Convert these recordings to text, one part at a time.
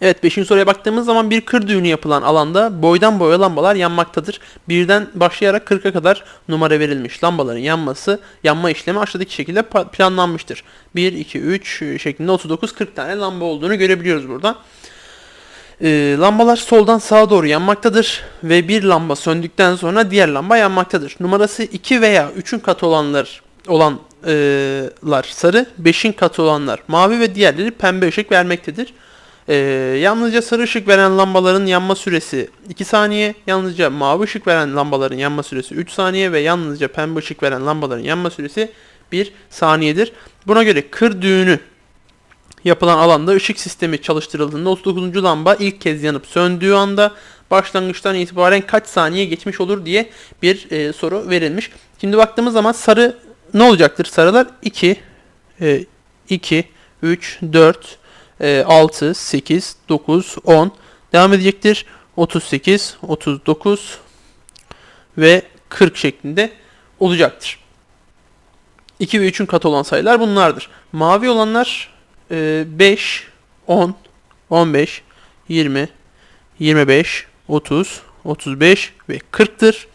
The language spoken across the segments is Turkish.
Evet 5. soruya baktığımız zaman bir kır düğünü yapılan alanda boydan boya lambalar yanmaktadır. Birden başlayarak 40'a kadar numara verilmiş. Lambaların yanması, yanma işlemi aşağıdaki şekilde planlanmıştır. 1, 2, 3 şeklinde 39-40 tane lamba olduğunu görebiliyoruz burada. Ee, lambalar soldan sağa doğru yanmaktadır ve bir lamba söndükten sonra diğer lamba yanmaktadır. Numarası 2 veya 3'ün katı olanlar olanlar sarı, 5'in katı olanlar mavi ve diğerleri pembe ışık vermektedir. Ee, yalnızca sarı ışık veren lambaların yanma süresi 2 saniye, yalnızca mavi ışık veren lambaların yanma süresi 3 saniye ve yalnızca pembe ışık veren lambaların yanma süresi 1 saniyedir. Buna göre kır düğünü yapılan alanda ışık sistemi çalıştırıldığında 39. lamba ilk kez yanıp söndüğü anda başlangıçtan itibaren kaç saniye geçmiş olur diye bir e, soru verilmiş. Şimdi baktığımız zaman sarı ne olacaktır? Sarılar 2, e, 2, 3, 4, e, 6, 8, 9, 10 devam edecektir. 38, 39 ve 40 şeklinde olacaktır. 2 ve 3'ün katı olan sayılar bunlardır. Mavi olanlar e, 5, 10, 15, 20, 25, 30, 35 ve 40'tır.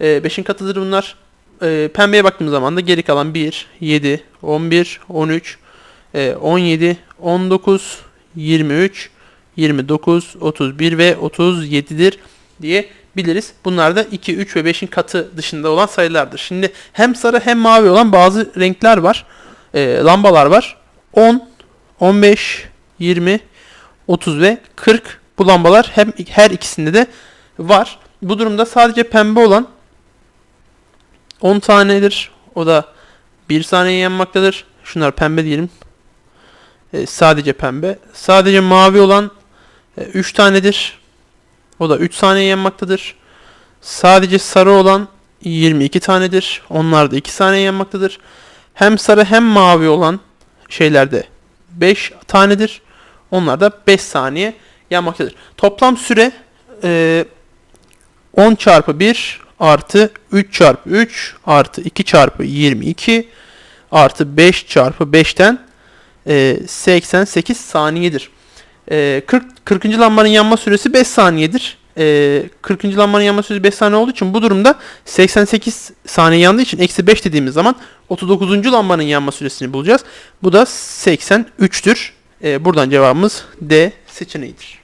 E, 5'in katıdır bunlar. E, pembeye baktığımız zaman da geri kalan 1, 7, 11, 13, e, 17, 19, 23, 29, 31 ve 37'dir diye biliriz. Bunlar da 2, 3 ve 5'in katı dışında olan sayılardır. Şimdi hem sarı hem mavi olan bazı renkler var. E, lambalar var. 10, 15, 20, 30 ve 40 bu lambalar hem her ikisinde de var. Bu durumda sadece pembe olan 10 tanedir. O da 1 saniye yanmaktadır. Şunlar pembe diyelim. E, sadece pembe. Sadece mavi olan 3 tanedir. O da 3 saniye yanmaktadır. Sadece sarı olan 22 tanedir. Onlar da 2 saniye yanmaktadır. Hem sarı hem mavi olan şeylerde 5 tanedir. Onlar da 5 saniye yanmaktadır. Toplam süre e, 10 çarpı 1 artı 3 çarpı 3 artı 2 çarpı 22 artı 5 çarpı 5'ten e, 88 saniyedir. E, 40, 40. lambanın yanma süresi 5 saniyedir. E, 40. lambanın yanma süresi 5 saniye olduğu için bu durumda 88 saniye yandığı için eksi 5 dediğimiz zaman 39. lambanın yanma süresini bulacağız. Bu da 83'tür. E, buradan cevabımız D seçeneğidir.